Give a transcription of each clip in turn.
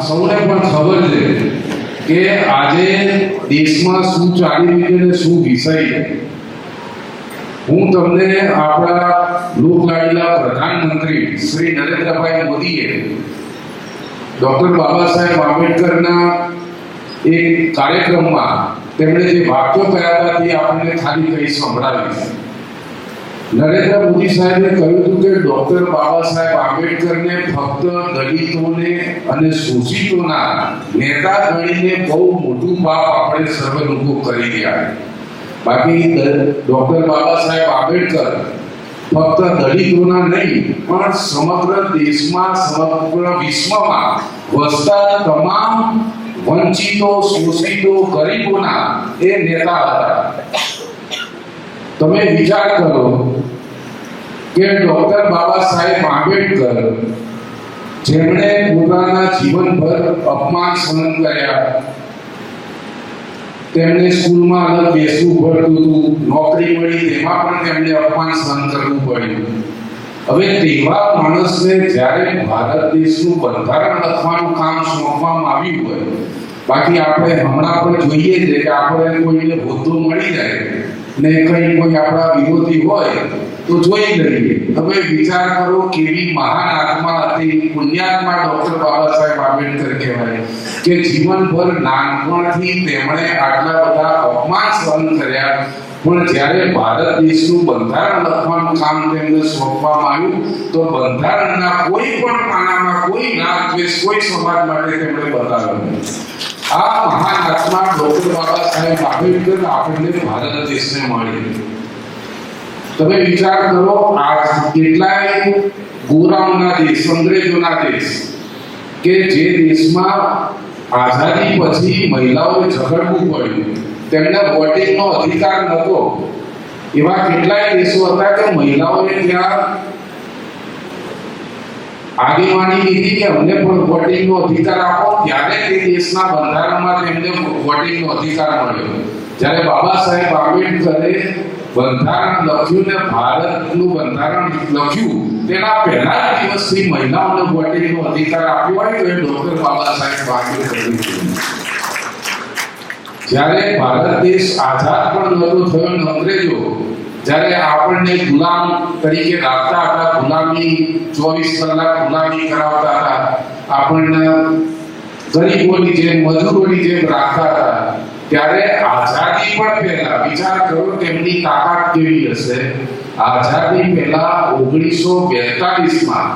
સૌને પણ ખબર છે કે આજે દેશમાં શું ચાલી રહ્યું છે અને શું વિષય હું તમને આપણા લોકલાડીલા પ્રધાનમંત્રી શ્રી નરેન્દ્રભાઈ મોદીએ ડોક્ટર બાબા સાહેબ આંબેડકરના એક કાર્યક્રમમાં તેમણે જે વાક્યો કર્યા હતા તે આપણને ખાલી કહી સંભળાવીશ. નરેન્દ્ર મોદી સાહેબે કહ્યું હતું કે ડોક્ટર બાબા સાહેબ આંબેડકરને ફક્ત દલિતોને અને શોષિતોના નેતા ગણીને બહુ મોટું પાપ આપણે સર્વ લોકો કરી ગયા બાકી ડોક્ટર બાબા સાહેબ આંબેડકર ફક્ત દલિતોના નહીં, પણ સમગ્ર દેશમાં, સમગ્ર વિશ્વમાં વસતા તમામ વંચિતો, શોષિતો, ગરીબોના એ નેતા હતા. તમે વિચાર કરો કે ડોક્ટર બાબા સાહેબ આંબેડકર જેમણે પોતાના જીવનભર અપમાન સહન કર્યા. તેમને સ્કૂલમાં અલગ બેસવું પડતું હતું, નોકરી મળી, તેમાં પણ તેમને અપમાન સહન કરવું પડ્યું. હવે તેવા માણસને જ્યારે ભારત દેશનું બંધારણ લખવાનું કામ સોંપવામાં આવ્યું હોય, બાકી આપણે હમણાં પણ જોઈએ છે કે આપણે કોઈને હોદ્દો મળી જાય ને કંઈ કોઈ આપણા વિરોધી હોય તો જોઈ લઈએ. હવે વિચાર કરો કેવી મહાન આત્મા હતી. પુણ્યાત્મા ડોક્ટર બાબા સાહેબ આંબેડકર કહેવાય. કે જીવનભર નાનપણથી તેમણે આટલા બધા અપમાન સહન કર્યા. પણ જ્યારે ભારત દેશનું બંધારણ લખવાનું કામ તેમને સોંપવામાં આવ્યું, તો બંધારણના કોઈ પણ પાનામાં કોઈ નાગ દ્વેષ, કોઈ સમાજ માટે તેમણે બતાવ્યું આ મહાન આત્મા ડોક્ટર બાબા સાહેબ આંબેડકર આપણને ભારત દેશને મળી તમે વિચાર કરો, આ કેટલાય ગોરાઓના દેશ, અંગ્રેજોના દેશ, કે જે દેશમાં આઝાદી પછી મહિલાઓએ ઝઘડવું પડ્યું, તેમને વોટિંગનો અધિકાર નહોતો. એવા કેટલાય દેશો હતા કે મહિલાઓએ ત્યાં આગેવાની લીધી કે અમને પણ વોટિંગનો અધિકાર આપો. ત્યારે તે દેશના બંધારણમાં તેમને વોટિંગનો અધિકાર મળ્યો. જ્યારે બાબા સાહેબ આંબેડકરે બંધારણ લખ્યું ને ભારતનું બંધારણ લખ્યું, તેના પહેલા દિવસથી મહિલાઓને વોટિંગનો અધિકાર આપ્યો હોય તો એ ડોક્ટર બાબા સાહેબ આંબેડકરનું જ્યારે ભારત દેશ આઝાદ પણ નહોતો થયો ને અંગ્રેજો, જ્યારે આપણને ગુલામ તરીકે રાખતા હતા, ગુલામી ચોવીસ કલાક ગુલામી કરાવતા હતા, આપણને ગરીબોની જેમ, મજૂરોની જેમ રાખતા હતા ત્યારે આઝાદી પણ પહેલા, વિચાર કરો તેમની તાકાત કેવી હશે? આઝાદી પહેલા ઓગણીસો બેતાલીસમાં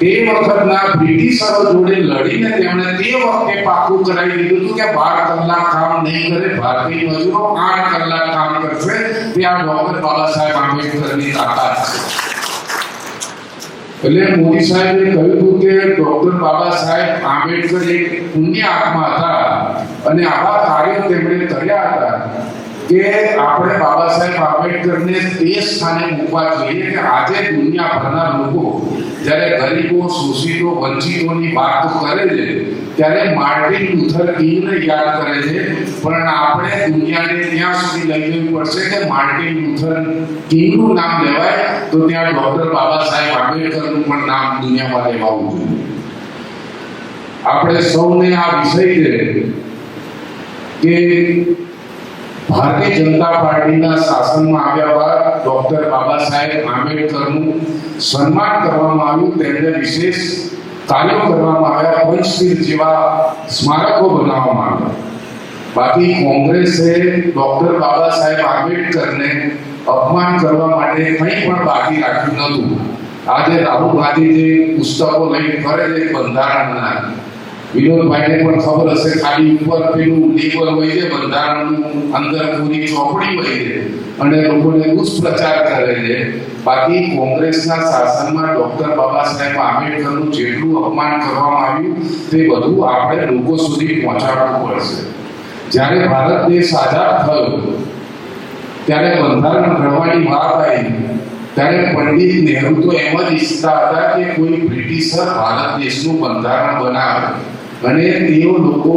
તે વખતના બ્રિટિશરો જોડે લડીને તેમણે તે વખતે પાકું કરાવી દીધું હતું કે બાર કલાક કામ નહીં કરે, ભારતીય મજૂરો આઠ કલાક કામ કરશે. તે આ ડોક્ટર બાબા સાહેબ આંબેડકરની તાકાત છે. એટલે મોદી સાહેબે કહ્યું હતું કે ડોક્ટર બાબા સાહેબ આંબેડકર એક પુણ્ય આત્મા હતા અને આવા કાર્યો તેમણે કર્યા હતા. કે આપણે બાબા સાહેબ આંબેડકરને તે સ્થાને મૂકવા જોઈએ કે આજે દુનિયાભરના લોકો જ્યારે ગરીબો, શોષિતો, વંચિતોની વાત કરે છે, ત્યારે માર્ટિન લુથર કિંગને યાદ કરે છે, પણ આપણે દુનિયાને ત્યાં સુધી લઈ જવી પડશે કે માર્ટિન લુથર કિંગનું નામ લેવાય, તો ત્યાં ડોક્ટર બાબા સાહેબ આંબેડકરનું પણ નામ દુનિયામાં લેવાવું જોઈએ. આપણે સૌને આ વિષય છે કે ભારતીય જનતા પાર્ટીના શાસનમાં આવ્યા બાદ ડોક્ટર બાબા સાહેબ આંબેડકરનું સન્માન કરવામાં આવ્યું તેમને વિશેષ કાર્યો કરવામાં આવ્યા પંચતીર્થ જેવા સ્મારકો બનાવવામાં આવ્યા બાકી કોંગ્રેસે ડોક્ટર બાબા સાહેબ આંબેડકરને અપમાન કરવા માટે કંઈ પણ બાકી રાખ્યું નહોતું આજે રાહુલ ગાંધી જે પુસ્તકો લઈને ફરે છે બંધારણના વિનોદભાઈને પણ ખબર હશે, ખાલી ઉપર પેલું લેબર હોય છે, બંધારણનું અંદર પૂરી ચોપડી હોય છે, અને લોકોને દુષ્પ્રચાર કરે છે. બાકી કોંગ્રેસના શાસનમાં ડોક્ટર બાબા સાહેબ આંબેડકરનું જેટલું અપમાન કરવામાં આવ્યું, તે બધું આપણે લોકો સુધી પહોંચાડવું પડશે. જ્યારે ભારત દેશ આઝાદ થયો, ત્યારે બંધારણ ઘડવાની વાત આવી, ત્યારે પંડિત નહેરુ તો એમ જ ઈચ્છતા હતા કે કોઈ બ્રિટિશર ભારત દેશનું બંધારણ બનાવે. અને તેઓ લોકો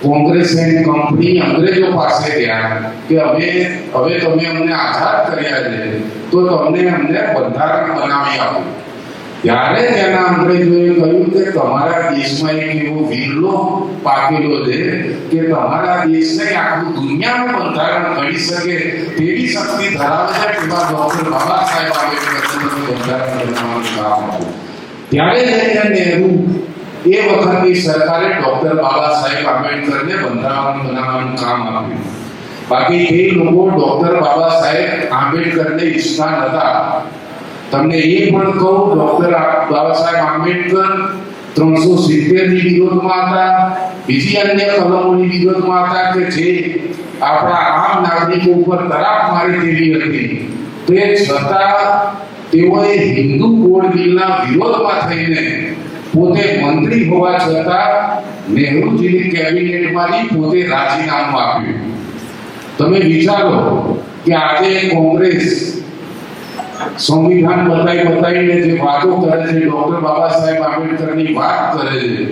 કોંગ્રેસ એન્ડ કંપની અંગ્રેજો પાસે ગયા કે હવે હવે તમે અમને આઝાદ કર્યા છે તો તમને અમને બંધારણ બનાવી આપો ત્યારે તેના અંગ્રેજોએ કહ્યું કે તમારા દેશમાં એક એવો વિરલો પાકેલો છે કે તમારા દેશને આખું દુનિયાનું બંધારણ કરી શકે તેવી શક્તિ ધરાવે છે તેવા ડોક્ટર બાબા સાહેબ આંબેડકરનું બંધારણ બનાવવાનું કામ હતું ત્યારે જઈને નહેરુ એ વખતની સરકારે ડોક્ટર બાબા સાહેબ આંબેડકરને બંધારણ બનાવવાનું કામ આપ્યું. બાકી એ લોકો ડોક્ટર બાબા સાહેબ આંબેડકરને ઈચ્છતા નતા. તમને એ પણ કહું, ડોક્ટર બાબા સાહેબ આંબેડકર ત્રણસો સિત્તેરની વિરોધમાં હતા. બીજી અન્ય કલમોની વિરોધમાં હતા કે જે આપણા આમ નાગરિકો ઉપર તરાપ મારી તેવી હતી. તે છતાં તેઓએ હિન્દુ કોડ બિલના વિરોધમાં થઈને પોતે મંત્રી હોવા છતાં નહેરુજીની કેબિનેટમાંથી પોતે રાજીનામું આપ્યું. તમે વિચારો કે આજે કોંગ્રેસ સંવિધાન બતાવી બતાવીને જે વાતો કરે છે, ડોક્ટર બાબા સાહેબ આંબેડકરની વાત કરે છે.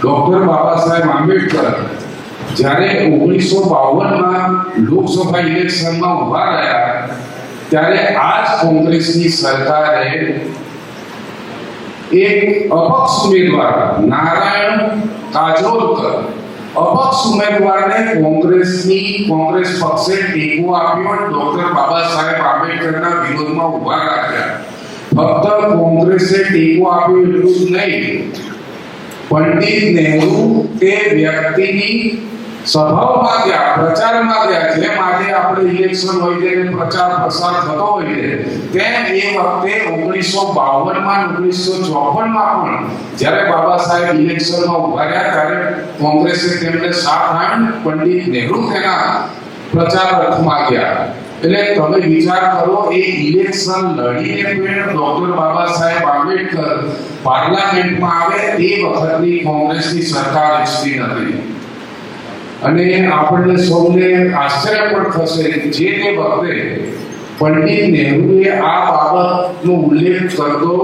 ડોક્ટર બાબા સાહેબ આંબેડકર જ્યારે ઓગણીસો બાવનમાં લોકસભા ઇલેક્શનમાં ઊભા રહ્યા, ત્યારે આ જ કોંગ્રેસની સરકારે એક અપક્ષ ઉમેદવાર નારાયણ કાજોલકર અપક્ષ ઉમેદવારને કોંગ્રેસની કોંગ્રેસ પક્ષે ટેકો આપ્યો અને ડોક્ટર બાબા સાહેબ આંબેડકરના વિરોધમાં ઊભા રાખ્યા ફક્ત કોંગ્રેસે ટેકો આપ્યો એટલું જ નહીં પંડિત નહેરુ તે વ્યક્તિની સભાઓમાં ગયા પ્રચારમાં ગયા જેમ આજે આપણે ઇલેક્શન હોય ત્યારે પ્રચાર પ્રસાર થતો હોય છે. તેમ એ વખતે ઓગણીસો બાવનમાં ઓગણીસો ચોપનમાં પણ જ્યારે બાબા સાહેબ ઇલેક્શનમાં ઊભા રહ્યા ત્યારે કોંગ્રેસે તેમને સાથ આપ્યો પંડિત નહેરુ તેના પ્રચાર અર્થમાં ગયા. એટલે તમે વિચાર કરો, એ ઇલેક્શન લડીને પણ ડોક્ટર બાબા સાહેબ આંબેડકર પાર્લામેન્ટમાં આવે તે વખતની કોંગ્રેસની સરકાર ઈચ્છતી નથી. અને આપણને સૌને આશ્ચર્ય પણ થશે જે તે વખતે પંડિત નહેરુએ આ બાબતનો ઉલ્લેખ કરતો,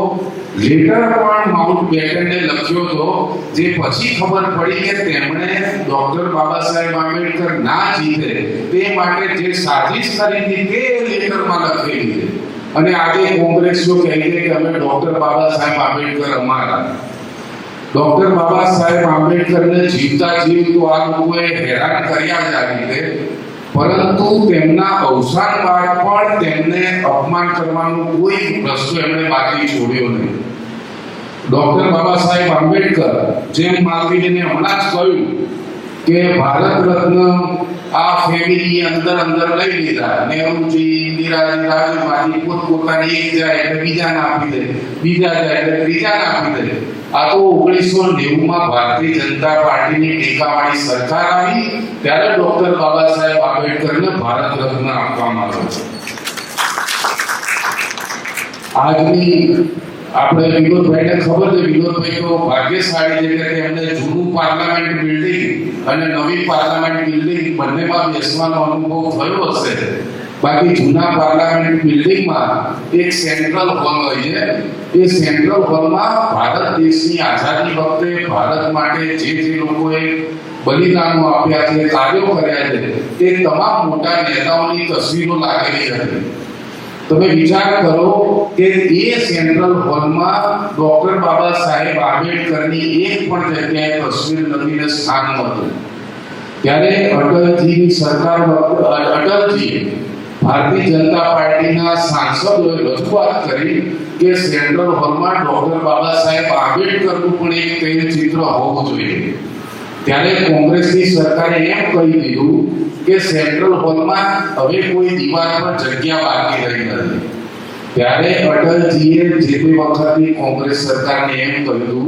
લેટર પણ માઉન્ટ બેટને લખ્યો હતો, જે પછી ખબર પડી કે તેમણે ડોક્ટર બાબા સાહેબ આંબેડકર ના જીતે તે માટે જે સાજિશ કરી તે લેટરમાં લખેલી અને આજે કોંગ્રેસીઓ કહે છે કે અમે ડોક્ટર બાબા સાહેબ આંબેડકર અમારા. ડોક્ટર બાબા સાહેબ આંબેડકરને જીવતા જીવતું આ લોકોએ હેરાન કર્યા જ આ રીતે પરંતુ તેમના અવસાન બાદ પણ તેમને અપમાન કરવાનો કોઈ રસ્તો એમણે બાકી છોડ્યો નહીં ડોક્ટર બાબા સાહેબ આંબેડકર જેમ માલવીને હમણાં જ કહ્યું કે ભારત રત્ન આ ફેમિલી અંદર અંદર લઈ લીધા નહેરુજી ઇન્દિરાજી રાજીવમાંથી પોતપોતાને એક જાય એટલે બીજાને આપી દે બીજા જાય એટલે ત્રીજાને આપી દે આ તો ઓગણીસો નેવુંમાં ભારતીય જનતા પાર્ટીની ટેકાવાળી સરકાર આવી, ત્યારે ડોક્ટર બાબા સાહેબ આંબેડકરને ભારત રત્ન આપવામાં આવ્યો આજની આપણે વિનોદભાઈને ખબર છે, વિનોદભાઈ તો ભાગ્યશાળી છે કે એમને જૂનું પાર્લામેન્ટ બિલ્ડિંગ અને નવી પાર્લામેન્ટ બિલ્ડિંગ બંનેમાં બેસવાનો અનુભવ થયો હશે. બાકી જૂના પાર્લામેન્ટ બિલ્ડિંગમાં એક સેન્ટ્રલ હોલ હોય છે. એ સેન્ટ્રલ હોલમાં ભારત દેશની આઝાદી વખતે ભારત માટે જે જે લોકોએ બલિદાનો આપ્યા છે, કાર્યો કર્યા છે તે તમામ મોટા નેતાઓની તસવીરો લાગેલી હતી તમે વિચાર કરો કે એ સેન્ટ્રલ હોલમાં ડોક્ટર બાબા સાહેબ આંબેડકરની એક પણ જગ્યાએ તસવીર નથી સ્થાન નહોતું. ત્યારે અટલજીની સરકાર, અટલજીએ અટલજી ભારતીય જનતા પાર્ટીના સાંસદોએ રજૂઆત કરી કે સેન્ટ્રલ હોલમાં ડોક્ટર બાબા સાહેબ આંબેડકરનું પણ એક તૈલચિત્ર હોવું જોઈએ. ત્યારે કોંગ્રેસની સરકારે એમ કહી દીધું કે સેન્ટ્રલ હોલમાં હવે કોઈ દીવાલ પર જગ્યા બાકી રહી નથી. ત્યારે અટલજીએ જે તે વખતની કોંગ્રેસ સરકારને એમ કહ્યું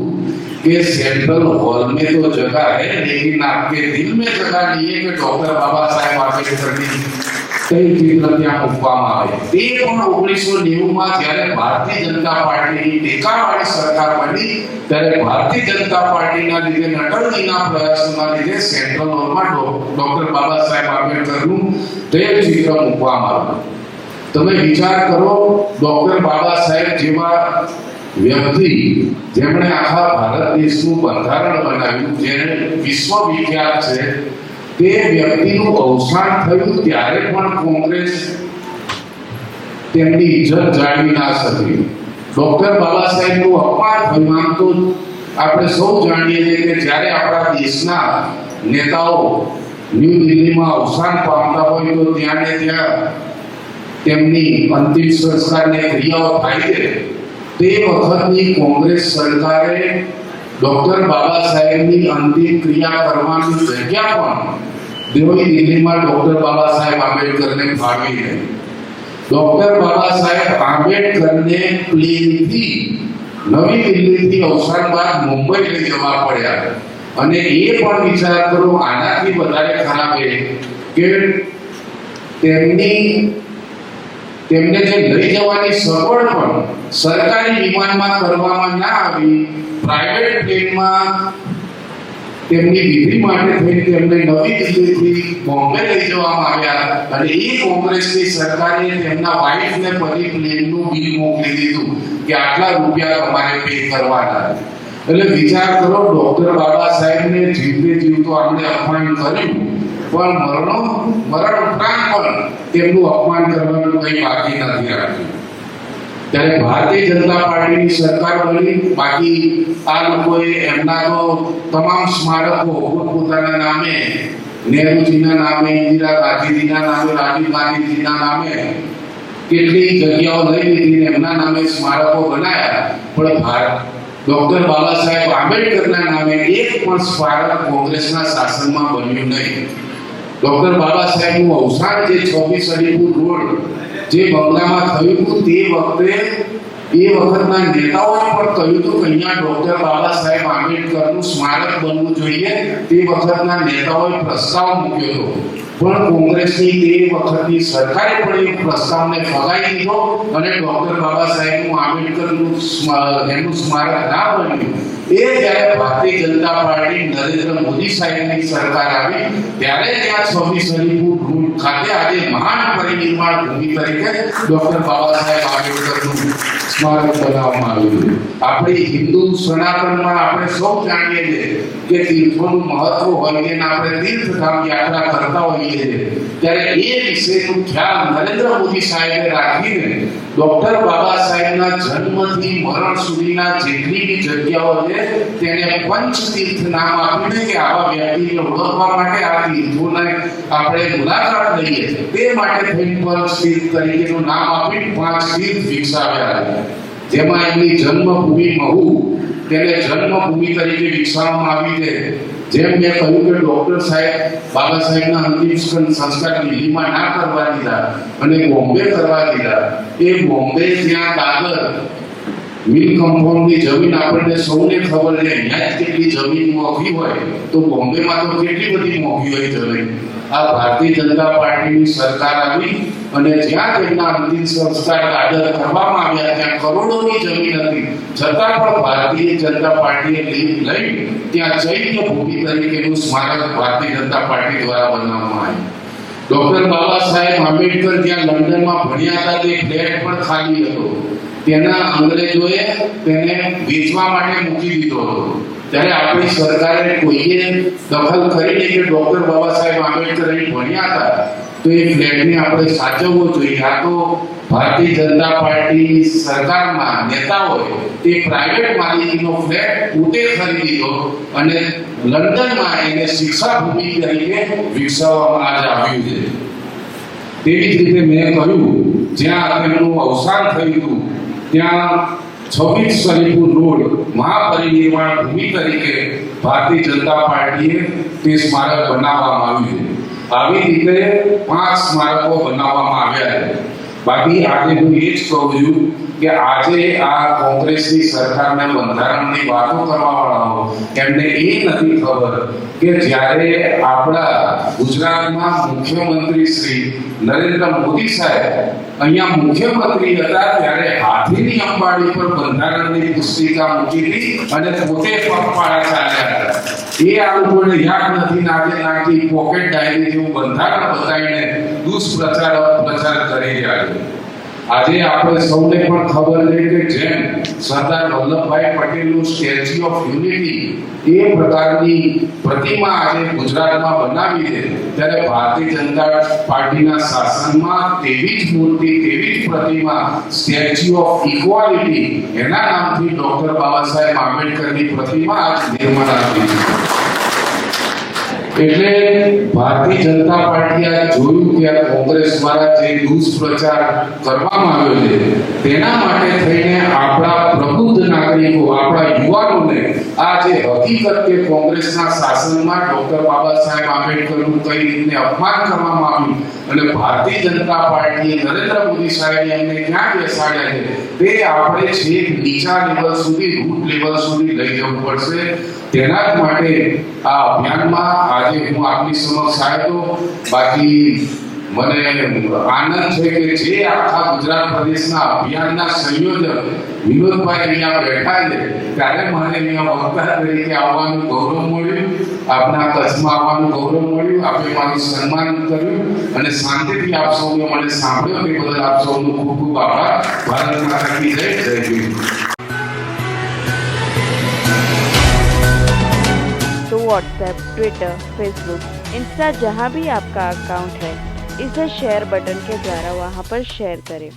કે સેન્ટ્રલ हॉल में तो जगह है लेकिन आपके दिल में जगह नहीं है कि डॉक्टर बाबा साहेब आम्बेडकर કઈ ચિત્ર ત્યાં મૂકવામાં આવે તે પણ ઓગણીસો નેવુંમાં જ્યારે ભારતીય જનતા પાર્ટીની ટેકાવાળી સરકાર બની, ત્યારે ભારતીય જનતા પાર્ટીના લીધે નટરજીના પ્રયાસોના લીધે સેન્ટ્રલ હોલમાં ડોક્ટર બાબા સાહેબ આંબેડકરનું તે ચિત્ર મૂકવામાં આવ્યું. તમે વિચાર કરો, ડોક્ટર બાબા સાહેબ જેવા વ્યક્તિ જેમણે આખા ભારત દેશનું બંધારણ બનાવ્યું જેને વિશ્વ વિખ્યાત છે તે વ્યક્તિનું અવસાન થયું ત્યારે પણ કોંગ્રેસ તેમની ઇજ્જત જાળવી ના શકી. ડોક્ટર બાબા સાહેબનું અપમાન થયું તો આપણે સૌ જાણીએ છીએ કે જ્યારે આપણા દેશના નેતાઓ ન્યૂ દિલ્હીમાં અવસાન પામતા હોય તો ત્યાં ને ત્યાં તેમની અંતિમ સંસ્કારની ક્રિયાઓ થાય છે. તે વખતની કોંગ્રેસ સરકારે ડોક્ટર બાબા સાહેબની અંતિમ ક્રિયા કરવાની જગ્યા પણ નવી દિલ્હીમાં ડોક્ટર બાબા સાહેબ આંબેડકરને ફાળવી હતી ડોક્ટર બાબા સાહેબ આંબેડકરને પ્લેનથી નવી દિલ્હીથી અવસાન બાદ મુંબઈ લઈ જવા પડ્યા. અને એ પણ વિચાર કરો, આનાથી વધારે ખરાબ એ કે તેમની, તેમને જે લઈ જવાની સગવડ પણ સરકારી વિમાનમાં કરવામાં ના આવી પ્રાઇવેટ પ્લેનમાં તેમની વિધિ માટે થઈ તેમને નવી દિલ્હીથી બોમ્બે લઈ જવામાં આવ્યા અને એ કોંગ્રેસની સરકારે તેમના વાઇફને ફરી પ્લેનનું બિલ મોકલી દીધું કે આટલા રૂપિયા તમારે પે કરવાના. એટલે વિચાર કરો ડોક્ટર બાબા સાહેબને જીવતે જીવતો આપણે અપમાન કર્યું, પણ મરણો, મરણ ઉપરાંત પણ તેમનું અપમાન કરવાનું કંઈ બાકી નથી રાખ્યું. ત્યારે ભારતીય જનતા પાર્ટીની સરકાર બની, બાકી આ લોકોએ એમના તો તમામ સ્મારકો પોતપોતાના નામે, નહેરુજીના નામે, ઇન્દિરા ગાંધીજીના નામે, રાજીવ ગાંધીજીના નામે કેટલી જગ્યાઓ લઈ લીધી ને એમના નામે સ્મારકો બનાયા. પણ ભારત ડોક્ટર બાબા સાહેબ આંબેડકરના નામે એક પણ સ્મારક કોંગ્રેસના શાસનમાં બન્યું નહીં. ડોક્ટર બાબા સાહેબનું અવસાન જે છવ્વીસ અલીપુર રોડ જે બંગલામાં થયું હતું તે વખતે એ વખતના નેતાઓએ પણ કહ્યું હતું કે અહીંયા ડોક્ટર બાબા સાહેબ આંબેડકરનું સ્મારક બનવું જોઈએ. તે વખતના નેતાઓએ પ્રસ્તાવ મૂક્યો હતો. પણ કોંગ્રેસની તે વખતની સરકારે પણ એ પ્રસ્તાવને ફગાવી દીધો અને ડોક્ટર બાબા સાહેબનું આંબેડકરનું સ્મા- એનું સ્મારક ના બન્યું. એ જ્યારે ભારતીય જનતા પાર્ટી નરેન્દ્ર મોદી સાહેબની સરકાર આવી, ત્યારે ત્યાં છવ્વીસ અલીપુર રોડ ખાતે આજે મહાન પરિનિર્માણ ભૂમિ તરીકે ડોક્ટર બાબા સાહેબ આંબેડકરનું સ્મારક બનાવવામાં આવ્યું આપણી હિન્દુ સનાતનમાં આપણે સૌ જાણીએ છીએ કે તીર્થોનું મહત્વ હોય છે અને આપણે તીર્થધામ યાત્રા કરતા હોઈએ છીએ. ત્યારે એ વિશેનું ખ્યાલ નરેન્દ્ર મોદી સાહેબે રાખીને ડોક્ટર બાબા સાહેબના જન્મથી મરણ સુધીના જેટલી બી જગ્યાઓ છે, તેને પંચ તીર્થ નામ આપીને કે આવા વ્યક્તિને ઓળખવા માટે આ તીર્થોને આપણે મુલાકાત લઈએ. તે માટે થઈને પંચ તીર્થ તરીકેનું નામ આપી પાંચ તીર્થ વિકસાવ્યા હતા જેમાં એમની જન્મભૂમિ મહુ તેને જન્મભૂમિ તરીકે વિકસાવવામાં આવી છે. જેમ મેં કહ્યું કે ડોક્ટર સાહેબ, બાબા સાહેબના અંતિમ સંસ્કાર દિલ્હીમાં ના કરવા દીધા અને બોમ્બે કરવા દીધા. એ બોમ્બે ત્યાં કાગળ મિલ કમ્પાઉન્ડની જમીન આપણને સૌને ખબર છે. અહીંયા કેટલી જમીન મોંઘી હોય તો બોમ્બેમાં તો કેટલી બધી મોંઘી હોય જમીન. આ ભારતીય જનતા પાર્ટીની સરકાર આવી અને જ્યાં તેમના અંતિમ સંસ્કાર કાદર કરવામાં આવ્યા ત્યાં કરોડોની જમીન હતી. છતાં પણ ભારતીય જનતા પાર્ટીએ લઈ લઈ ત્યાં ચૈત્ય ભૂમિ તરીકેનું સ્મારક ભારતીય જનતા પાર્ટી દ્વારા બનાવવામાં આવ્યું. ડોક્ટર બાબા સાહેબ આંબેડકર જ્યાં લંડનમાં ભણ્યા હતા, તે ફ્લેટ પણ ખાલી હતો. તેના અંગ્રેજોએ તેને વેચવા માટે મૂકી દીધો હતો. ત્યારે આપણી સરકારે કોઈએ દખલ કરીને કે ડોક્ટર બાબા સાહેબ આંબેડકર અહીં ભણ્યા હતા, તો એ ફ્લેટને આપણે સાચવવો જોઈએ. આ તો ભારતીય જનતા પાર્ટી સરકારમાં નેતાઓએ તે પ્રાઇવેટ માલિકીનો ફ્લેટ પોતે ખરીદીધો અને લંડનમાં એને શિક્ષા ભૂમિ તરીકે વિકસાવવામાં આજે આવ્યું છે. તેવી જ રીતે મેં કહ્યું, જ્યાં તેમનું અવસાન થયું હતું, ત્યાં છવ્વીસ સલીપુર રોડ મહાપરિનિર્વાણ ભૂમિ તરીકે ભારતીય જનતા પાર્ટીએ તે સ્મારક બનાવવામાં આવ્યું છે. આવી રીતે પાંચ સ્મારકો બનાવવામાં આવ્યા છે. બાકી આજે હું એ જ કહું છું કે આજે આ કોંગ્રેસની સરકારને બંધારણની વાતો કરવાવાળાઓ એમને એ નથી ખબર કે જ્યારે આપણા ગુજરાતમાં મુખ્યમંત્રી શ્રી નરેન્દ્ર મોદી સાહેબ અહીંયા મુખ્યમંત્રી હતા, ત્યારે હાથીની અંબાડી પર બંધારણની પુસ્તિકા મૂકી હતી અને પોતે પગપાળા ચાલ્યા હતા. એ આ લોકોને યાદ નથી નાખે નાખી પોકેટ ડાયરી જેવું બંધારણ બતાવીને દુષ્પ્રચાર પ્રચાર કરી રહ્યા છે. આજે આપણે સૌને પણ ખબર છે કે જેમ સરદાર વલ્લભભાઈ પટેલનું સ્ટેચ્યુ ઓફ યુનિટી એ પ્રકારની પ્રતિમા આજે ગુજરાતમાં બનાવી છે, ત્યારે ભારતીય જનતા પાર્ટીના શાસનમાં તેવી જ મૂર્તિ, તેવી જ પ્રતિમા, સ્ટેચ્યુ ઓફ ઇક્વાલિટી, એના નામથી ડોક્ટર બાબા સાહેબ આંબેડકરની પ્રતિમા આજ નિર્માણ આપી છે. એટલે ભારતીય જનતા પાર્ટીએ જોયું કે આ કોંગ્રેસ દ્વારા જે દુષ્પ્રચાર કરવામાં આવ્યો છે, તેના માટે થઈને આપણા પ્રબુદ્ધ નાગરિકો, આપણા યુવાનોને આ જે હકીકત કે કોંગ્રેસના શાસનમાં ડોક્ટર બાબા સાહેબ આંબેડકરનું કઈ રીતે અપમાન કરવામાં આવ્યું અને ભારતીય જનતા પાર્ટીએ નરેન્દ્ર મોદી સાહેબ એમને ક્યાં બેસાડ્યા છે તે આપણે છેક નીચા લેવલ સુધી રૂટ લેવલ સુધી લઈ જવું પડશે. તેના માટે આ અભિયાનમાં આજે હું આપની સમક્ષ આવ્યો. બાકી મને આનંદ છે કે જે આખા ગુજરાત પ્રદેશના અભિયાનના સંયોજક વિનોદભાઈ અહીંયા બેઠા છે ત્યારે મને અહીંયા વક્તા તરીકે આવવાનું ગૌરવ મળ્યું આપના કચ્છમાં આવવાનું ગૌરવ મળ્યું આપે મારું સન્માન કર્યું અને શાંતિથી આપ સૌને મને સાંભળ્યો તે બદલ આપ સૌનો ખૂબ ખૂબ આભાર ભારત માતા કી જય જય ભીમ तो व्हाट्सएप ट्विटर फेसबुक इंस्टा जहाँ भी आपका अकाउंट है इसे शेयर बटन के द्वारा वहाँ पर शेयर करें